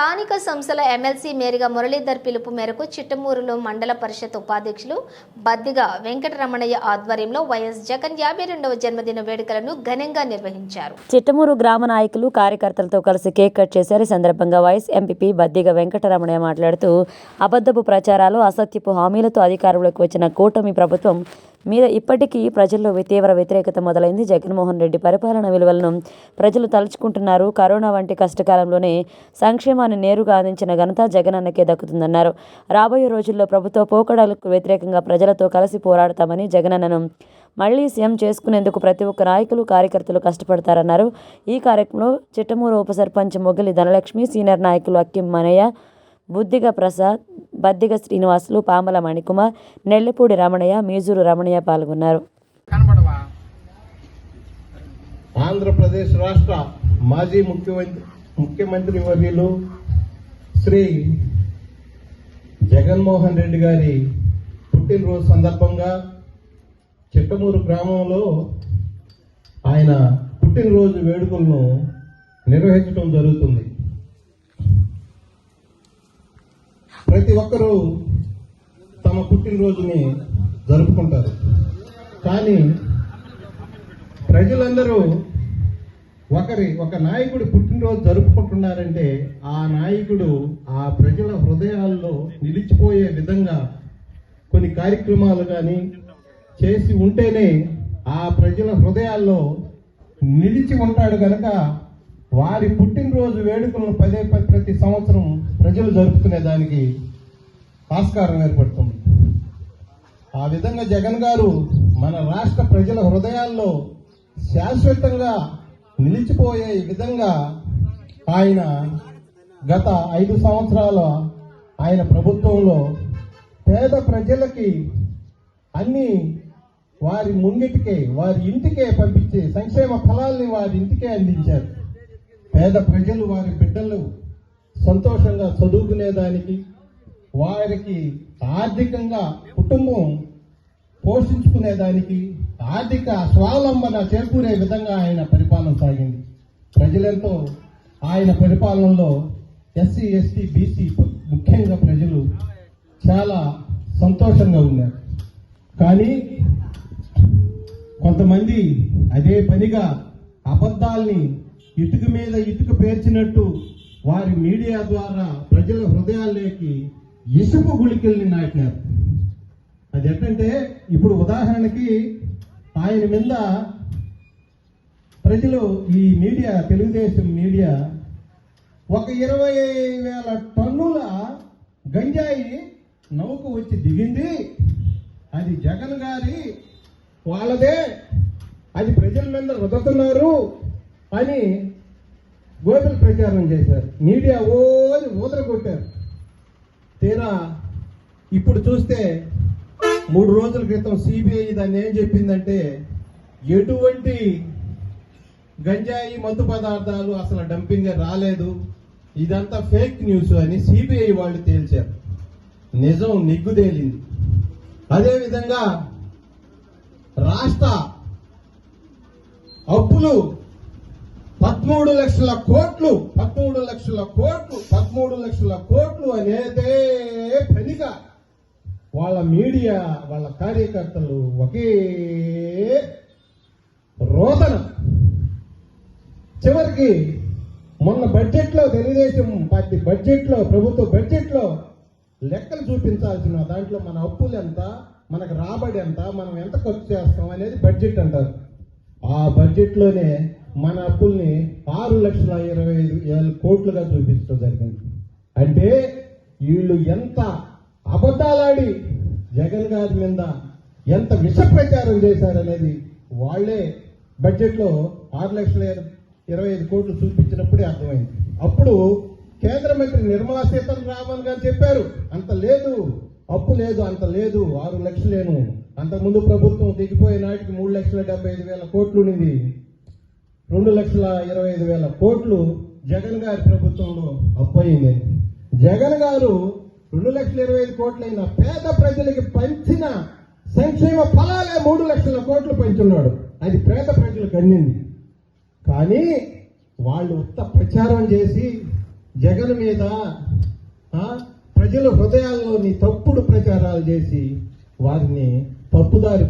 స్థానిక సంస్థల ఎమ్మెల్సీ మేరిగా మురళీధర్ పిలుపు మేరకు చిట్టమూరులో మండల పరిషత్ ఉపాధ్యక్షులు బద్దిగా వెంకటరమణయ్య ఆధ్వర్యంలో వైఎస్ జగన్ యాభై రెండవ జన్మదిన వేడుకలను ఘనంగా నిర్వహించారు. చిట్టమూరు గ్రామ నాయకులు కార్యకర్తలతో కలిసి కేక్ కట్ చేశారు. ఈ సందర్భంగా వైఎస్ ఎంపీపీ బద్దిగా వెంకటరమణయ్య మాట్లాడుతూ అబద్ధపు ప్రచారాలు అసత్యపు హామీలతో అధికారంలోకి వచ్చిన కూటమి ప్రభుత్వం మీద ఇప్పటికీ ప్రజల్లో తీవ్ర వ్యతిరేకత మొదలైంది. జగన్మోహన్ రెడ్డి పరిపాలన విలువలను ప్రజలు తలుచుకుంటున్నారు. కరోనా వంటి కష్టకాలంలోనే సంక్షేమాన్ని నేరుగా అందించిన ఘనత జగనన్నకే దక్కుతుందన్నారు. రాబోయే రోజుల్లో ప్రభుత్వ పోకడలకు వ్యతిరేకంగా ప్రజలతో కలిసి పోరాడతామని జగనన్నను మళ్ళీ సీఎం చేసుకునేందుకు ప్రతి ఒక్క నాయకులు కార్యకర్తలు కష్టపడతారన్నారు. ఈ కార్యక్రమంలో చిట్టమూరు ఉప సర్పంచ్ మొగలి ధనలక్ష్మి సీనియర్ నాయకులు అక్కిం మనయ్య బుద్దిగ ప్రసాద్ బద్దిగ శ్రీనివాసులు పామల మణికుమార్ నెల్లిపూడి రమణయ్య మీజూరు రమణయ్య పాల్గొన్నారు. ఆంధ్రప్రదేశ్ రాష్ట్ర మాజీ ముఖ్యమంత్రి ముఖ్యమంత్రి వర్యులు శ్రీ జగన్మోహన్ రెడ్డి గారి పుట్టినరోజు సందర్భంగా చిట్టమూరు గ్రామంలో ఆయన పుట్టినరోజు వేడుకలను నిర్వహించడం జరుగుతుంది. ప్రతి ఒక్కరూ తమ పుట్టినరోజుని జరుపుకుంటారు. కానీ ప్రజలందరూ ఒకరి ఒక నాయకుడు పుట్టినరోజు జరుపుకుంటున్నారంటే ఆ నాయకుడు ఆ ప్రజల హృదయాల్లో నిలిచిపోయే విధంగా కొన్ని కార్యక్రమాలు కానీ చేసి ఉంటేనే ఆ ప్రజల హృదయాల్లో నిలిచి ఉంటాడు కనుక వారి పుట్టినరోజు వేడుకలను పదే పదే ప్రతి సంవత్సరం ప్రజలు జరుపుకునే దానికి ఆస్కారం ఏర్పడుతుంది. ఆ విధంగా జగన్ గారు మన రాష్ట్ర ప్రజల హృదయాల్లో శాశ్వతంగా నిలిచిపోయే విధంగా ఆయన గత ఐదు సంవత్సరాల ఆయన ప్రభుత్వంలో పేద ప్రజలకి అన్ని వారి ముంగిటికే వారి ఇంటికే పంపించే సంక్షేమ ఫలాల్ని వారి ఇంటికే అందించారు. పేద ప్రజలు వారి బిడ్డలు సంతోషంగా చదువుకునేదానికి వారికి ఆర్థికంగా కుటుంబం పోషించుకునేదానికి ఆర్థిక స్వావలంబన చేకూరే విధంగా ఆయన పరిపాలన సాగింది. ప్రజలెంతో ఆయన పరిపాలనలో ఎస్సీ ఎస్టీ బీసీ ముఖ్యంగా ప్రజలు చాలా సంతోషంగా ఉన్నారు. కానీ కొంతమంది అదే పనిగా అబద్ధాల్ని ఇటుక మీద ఇటుక పేర్చినట్టు వారి మీడియా ద్వారా ప్రజల హృదయాల్లోకి ఇసుపు గుళికల్ని నాటినారు. అది ఏంటంటే ఇప్పుడు ఉదాహరణకి ఆయన మీద ప్రజలు ఈ మీడియా తెలుగుదేశం మీడియా ఒక ఇరవై వేల టన్నుల గంజాయి నౌక వచ్చి దిగింది. అది జగన్ గారి వాళ్ళదే. అది ప్రజల మీద రుదుతున్నారు అని గోపిల్ ప్రచారం చేశారు. మీడియా ఓది ఊదర కొట్టారు తీరా ఇప్పుడు చూస్తే మూడు రోజుల క్రితం సిబిఐ దాన్ని ఏం చెప్పిందంటే ఎటువంటి గంజాయి మత్తు పదార్థాలు అసలు డంపింగ్ రాలేదు. ఇదంతా ఫేక్ న్యూస్ అని సిబిఐ వాళ్ళు తేల్చారు. నిజం నిగ్గుదేలింది అదేవిధంగా రాష్ట్ర అప్పులు పదమూడు లక్షల కోట్లు పదమూడు లక్షల కోట్లు పదమూడు లక్షల కోట్లు అనేదే పనిగా వాళ్ళ మీడియా వాళ్ళ కార్యకర్తలు ఒకే రోదన. చివరికి మొన్న బడ్జెట్లో తెలుగుదేశం పార్టీ బడ్జెట్లో ప్రభుత్వ బడ్జెట్లో లెక్కలు చూపించాల్సిన దాంట్లో మన అప్పులు ఎంత మనకు రాబడి ఎంత మనం ఎంత ఖర్చు చేస్తాం అనేది బడ్జెట్ అంటారు. ఆ బడ్జెట్లోనే మన అప్పుల్ని ఆరు లక్షల ఇరవై ఐదు వేల కోట్లుగా చూపించడం జరిగింది. అంటే వీళ్ళు ఎంత మాట్లాడి జగన్ గారి మీద ఎంత విష ప్రచారం చేశారనేది వాళ్ళే బడ్జెట్లో ఆరు లక్షల ఇరవై ఐదు కోట్లు చూపించినప్పుడే అర్థమైంది. అప్పుడు కేంద్ర మంత్రి నిర్మలా సీతారామన్ గారు చెప్పారు అంత లేదు అప్పు లేదు అంత లేదు ఆరు లక్షలేను. అంతకుముందు ప్రభుత్వం దిగిపోయే నాటికి మూడు లక్షల డెబ్బై ఐదు వేల కోట్లు ఉండింది రెండు లక్షల ఇరవై ఐదు వేల కోట్లు జగన్ గారి ప్రభుత్వంలో అప్పు అయింది. జగన్ గారు రెండు లక్షల ఇరవై ఐదు కోట్లైన పేద ప్రజలకి పంచిన సంక్షేమ ఫలాలే మూడు లక్షల కోట్లు పంచున్నాడు. అది పేద ప్రజలకు అందింది. కానీ వాళ్ళు ఉత్త ప్రచారం చేసి జగన్ మీద ప్రజల హృదయాల్లోని తప్పుడు ప్రచారాలు చేసి వారిని తప్పుదారి